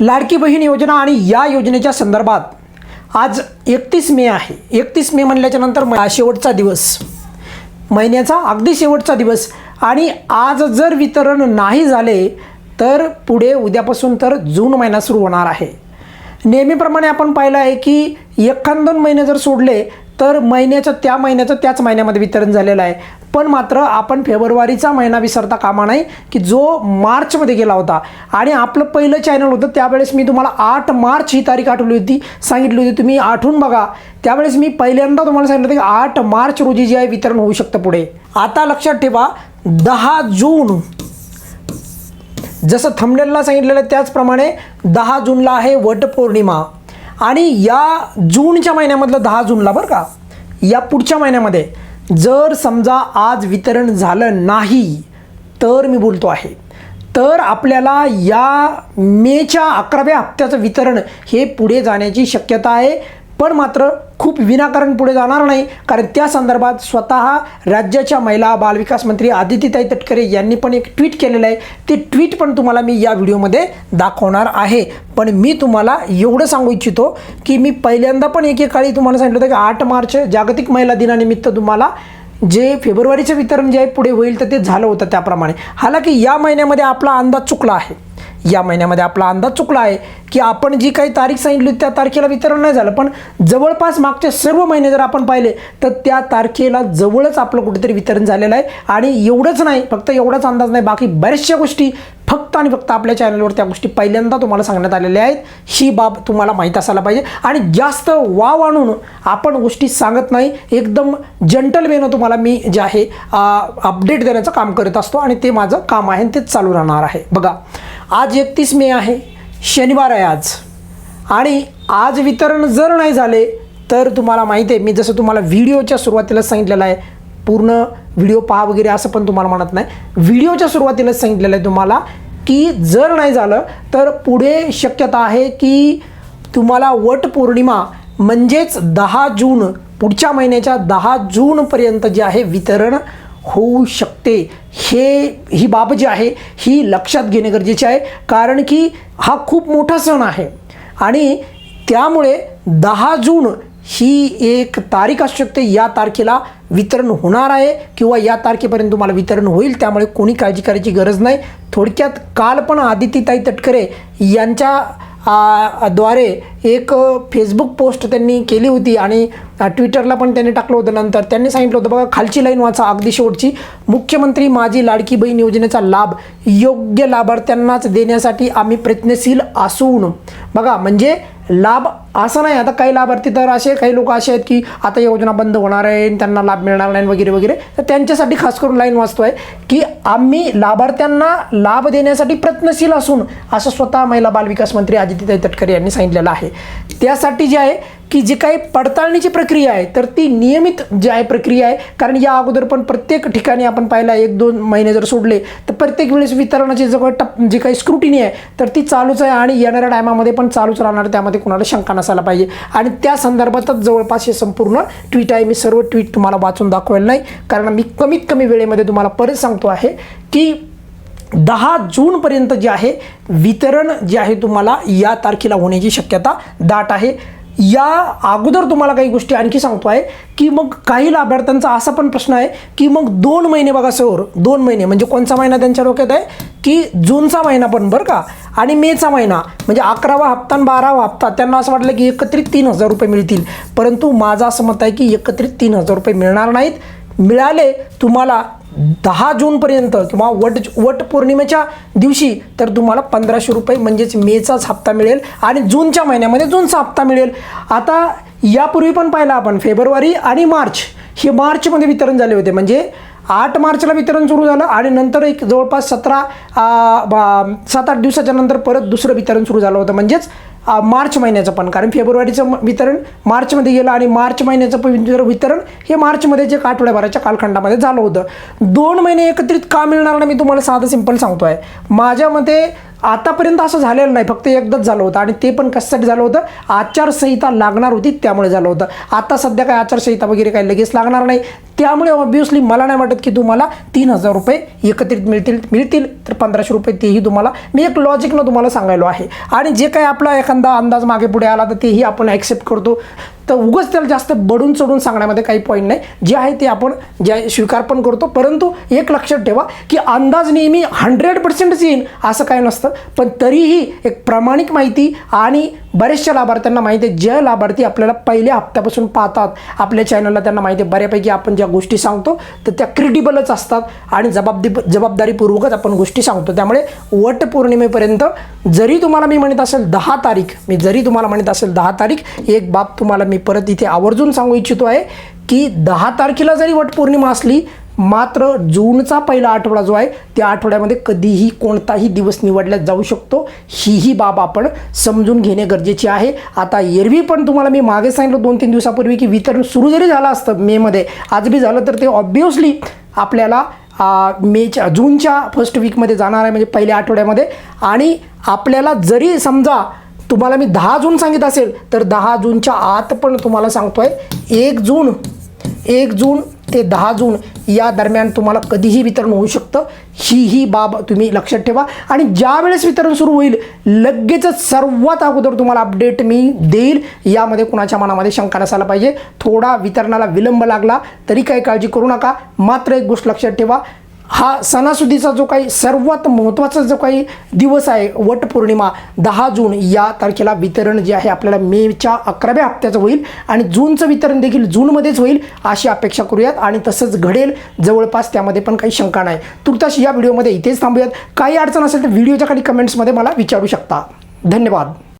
लाडकी बहीण योजना आणि या योजनेच्या संदर्भात आज एकतीस मे आहे. एकतीस मे म्हणल्याच्या नंतर शेवटचा दिवस. महिन्याचा अगदी शेवटचा दिवस. आणि आज जर वितरण नाही झाले तर पुढे उद्यापासून तर जून महिना सुरू होणार आहे. नेहमीप्रमाणे आपण पाहिलं आहे की एखाद दोन महिने जर सोडले तर महिन्याचं त्या महिन्याचं त्याच महिन्यामध्ये वितरण झालेलं आहे. पण मात्र आपण फेब्रुवारीचा महिना विसरता कामा नाही की जो मार्चमध्ये गेला होता. आणि आपलं पहिलं चॅनल होतं त्यावेळेस मी तुम्हाला आठ मार्च ही तारीख आठवली होती सांगितली होती. तुम्ही आठवून बघा. त्यावेळेस मी पहिल्यांदा तुम्हाला सांगितलं होतं की आठ मार्च रोजी जे आहे वितरण होऊ शकतं पुढे. आता लक्षात ठेवा दहा जून. जसं थंबनेलला सांगितलेलं आहे त्याचप्रमाणे दहा जूनला आहे वटपौर्णिमा आणि या जूनच्या महिन्यामधलं दहा जूनला बरं का या पुढच्या महिन्यामध्ये. जर समजा आज वितरण झालं नाही तर मी बोलतो आहे. तर आपल्याला या मेच्या अकराव्या हप्त्याचं वितरण हे पुढे जाण्याची शक्यता आहे. पण मात्र खूप विनाकारण पुढे जाणार नाही कारण त्या संदर्भात स्वतः राज्याच्या महिला बालविकास मंत्री आदितीताई तटकरे यांनी पण एक ट्विट केलेलं आहे. ते ट्विट पण तुम्हाला मी या व्हिडिओमध्ये दाखवणार आहे. पण मी तुम्हाला एवढं सांगू इच्छितो की मी पहिल्यांदा पण एकेकाळी तुम्हाला सांगितलं होतं की आठ मार्च जागतिक महिला दिनानिमित्त तुम्हाला जे फेब्रुवारीचं वितरण जे आहे पुढे होईल तर ते झालं होतं त्याप्रमाणे. हालाकी या महिन्यामध्ये आपला अंदाज चुकला आहे. या महिन्यामध्ये आपला अंदाज चुकला आहे की आपण जी काही तारीख सांगितली त्या तारखेला वितरण नाही झालं. पण जवळपास मागचे सर्व महिने जर आपण पाहिले तर त्या तारखेला जवळच आपलं कुठेतरी वितरण झालेलं आहे. आणि एवढंच नाही फक्त एवढाच अंदाज नाही बाकी बऱ्याचशा गोष्टी फक्त आणि फक्त आपल्या चॅनलवर त्या गोष्टी पहिल्यांदा तुम्हाला सांगण्यात आलेल्या आहेत. ही बाब तुम्हाला माहीत असायला पाहिजे. आणि जास्त वाव आणून आपण गोष्टी सांगत नाही एकदम जंटलवेनं तुम्हाला मी जे आहे अपडेट देण्याचं काम करत असतो. आणि ते माझं काम आहे आणि तेच चालू राहणार आहे. बघा आज एकतीस मे आहे शनिवार आहे आज. आणि आज वितरण जर नाही झाले तर तुम्हाला माहिती आहे मी जसं तुम्हाला व्हिडिओच्या सुरुवातीलाच सांगितलेलं आहे पूर्ण व्हिडिओ पहा वगैरे असं पण तुम्हाला म्हणत नाही. व्हिडिओच्या सुरुवातीलाच सांगितलेलं आहे तुम्हाला की जर नाही झालं तर पुढे शक्यता आहे की तुम्हाला वट पौर्णिमा म्हणजेच दहा जून पुढच्या महिन्याच्या दहा जूनपर्यंत जे आहे वितरण होऊ शकते. हे ही बाब जी आहे ही लक्षात घेणे गरजेचे आहे. कारण की हा खूप मोठा सण आहे. आणि त्यामुळे दहा जून ही एक तारीख असू शकते. या तारखेला वितरण होणार आहे किंवा या तारखेपर्यंत तुम्हाला वितरण होईल. त्यामुळे कोणी काळजी करायची गरज नाही. थोडक्यात काल पण आदितीताई तटकरे यांच्या द्वारे एक फेसबुक पोस्ट त्यांनी केली होती. आणि ट्विटरला पण त्यांनी टाकलं होतं नंतर. त्यांनी सांगितलं होतं बघा खालची लाईन वाचा अगदी शेवटची. मुख्यमंत्री माझी लाडकी बहीण योजनेचा लाभ योग्य लाभार्थ्यांनाच देण्यासाठी आम्ही प्रयत्नशील असून. बघा म्हणजे लाभ असं नाही. आता काही लाभार्थी तर असे काही लोक असे आहेत की आता योजना बंद होणार आहे आणि त्यांना लाभ मिळणार नाही वगैरे वगैरे. तर त्यांच्यासाठी खास करून लाईन वाचतोय की आम्ही लाभार्थ्यांना लाभ देण्यासाठी प्रयत्नशील असून असं स्वतः महिला बालविकास मंत्री आदित्य तटकरे यांनी सांगितलेलं आहे. त्यासाठी जे आहे की जी काही पडताळणीची प्रक्रिया आहे तर ती नियमित जी आहे प्रक्रिया आहे कारण या अगोदर पण प्रत्येक ठिकाणी आपण पाहिला एक दोन महिने जर सोडले तर प्रत्येक वेळेस वितरणाची जवळ टप जी काही स्क्रुटिनी आहे तर ती चालूच आहे आणि येणाऱ्या टायमामध्ये पण चालूच राहणार त्यामध्ये कोणाला शंका नसायला पाहिजे. आणि त्या संदर्भातच जवळपास हे संपूर्ण ट्विट आहे. मी सर्व ट्विट तुम्हाला वाचून दाखवेल नाही कारण मी कमीत कमी वेळेमध्ये तुम्हाला परत सांगतो आहे की दहा जूनपर्यंत जे आहे वितरण जे आहे तुम्हाला या तारखेला होण्याची शक्यता दाट आहे. या अगोदर तुम्हाला काही गोष्टी आणखी सांगतो आहे की मग काही लाभार्थ्यांचा असा पण प्रश्न आहे की मग दोन महिने बघा सर दोन महिने म्हणजे कोणचा महिना त्यांच्या डोक्यात आहे? की जूनचा महिना पण बरं का? आणि मेचा महिना म्हणजे अकरावा हप्ता आणि बारावा हप्ता त्यांना असं वाटलं की एकत्रित तीन हजार रुपये मिळतील. परंतु माझं असं मत आहे की एकत्रित तीन हजार रुपये मिळणार नाहीत. मिळाले तुम्हाला दहा जूनपर्यंत किंवा वट वट पौर्णिमेच्या दिवशी तर तुम्हाला पंधराशे रुपये म्हणजेच मेचाच हप्ता मिळेल आणि जूनच्या महिन्यामध्ये जूनचा हप्ता मिळेल. आता यापूर्वी पण पाहिलं आपण फेब्रुवारी आणि मार्च. हे मार्चमध्ये वितरण झाले होते. म्हणजे आठ मार्चला वितरण सुरू झालं आणि नंतर एक जवळपास सतरा बा- सात आठ दिवसाच्या नंतर परत दुसरं वितरण सुरू झालं होतं. म्हणजेच मार्च महिन्याचं पण कारण फेब्रुवारीचं वितरण मार्चमध्ये गेलं आणि मार्च महिन्याचं पण वितरण हे मार्चमध्ये जे आठवड्याभराच्या कालखंडामध्ये झालं होतं. दोन महिने एकत्रित का मिळणार नाही मी तुम्हाला साधं सिंपल सांगतो आहे माझ्या मते आतापर्यंत असं झालेलं नाही. फक्त एकदाच झालं होतं आणि ते पण कशासाठी झालं होतं? आचारसंहिता लागणार होती त्यामुळे झालं होतं. आता सध्या काय आचारसंहिता वगैरे काही लगेच लागणार नाही. त्यामुळे ऑब्विसली मला नाही वाटत की तुम्हाला तीन हजार रुपये एकत्रित मिळतील मिळतील. तर पंधराशे रुपये तेही तुम्हाला मी एक लॉजिकनं तुम्हाला सांगायलो आहे. आणि जे काही आपला एखादा अंदाज मागे पुढे आला तर तेही आपण ॲक्सेप्ट करतो. तर उगाच त्याला जास्त बडून चढून सांगण्यामध्ये काही पॉईंट नाही. जे आहे ते आपण जे स्वीकार पण करतो. परंतु एक लक्षात ठेवा की अंदाज नेहमी हंड्रेड पर्सेंटच येईन असं काही नसतं. पण तरीही एक प्रामाणिक माहिती आणि बरेचशा लाभार्थ्यांना माहिती आहे. जे लाभार्थी आपल्याला पहिल्या हप्त्यापासून पाहतात आपल्या चॅनलला त्यांना माहिती आहे. बऱ्यापैकी आपण ज्या गोष्टी सांगतो तर त्या क्रेडिबलच असतात आणि जबाबदी जबाबदारीपूर्वकच आपण गोष्टी सांगतो. त्यामुळे वटपौर्णिमेपर्यंत जरी तुम्हाला मी म्हणत असेल दहा तारीख मी जरी तुम्हाला म्हणत असेल दहा तारीख एक बाब तुम्हाला मी परत इथे आवर्जून सांगू इच्छितो आहे की दहा तारखेला जरी वटपौर्णिमा असली मात्र जूनचा पहिला आठवडा जो आहे त्या आठवड्यामध्ये कधीही कोणताही दिवस निवडला जाऊ शकतो. हीही बाब आपण समजून घेणे गरजेचे आहे. आता एरवी पण तुम्हाला मी मागे सांगितलं दोन तीन दिवसापूर्वी की वितरण सुरू जरी झालं असतं मेमध्ये आज बी झालं तर ते ऑब्वियसली आपल्याला मेच्या जूनच्या फर्स्ट वीकमध्ये जाणार आहे म्हणजे पहिल्या आठवड्यामध्ये. आणि आपल्याला जरी समजा तुम्हाला मी दहा जून सांगित असेल तर दहा जूनच्या आत पण तुम्हाला सांगतोय एक जून एक जून ते दहा जून या दरम्यान तुम्हाला कधीही वितरण होऊ शकतं. ही ही बाब तुम्ही लक्षात ठेवा. आणि ज्या वेळेस वितरण सुरू होईल लगेचच सर्वात अगोदर तुम्हाला अपडेट मी देईल. यामध्ये कुणाच्या मनामध्ये शंका नसायला पाहिजे. थोडा वितरणाला विलंब लागला तरी काही काळजी करू नका. मात्र एक गोष्ट लक्षात ठेवा हा सणासुदीचा जो काही सर्वात महत्त्वाचा जो काही दिवस आहे वटपौर्णिमा दहा जून या तारखेला वितरण जे आहे आपल्याला मेच्या अकराव्या हप्त्याचं होईल आणि जूनचं वितरण देखील जूनमध्येच होईल अशी अपेक्षा करूयात. आणि तसंच घडेल जवळपास त्यामध्ये पण काही शंका नाही. तुर्तास या व्हिडिओमध्ये इथेच थांबूयात. काही अडचण असेल तर व्हिडिओच्या खाली कमेंट्समध्ये मला विचारू शकता. धन्यवाद.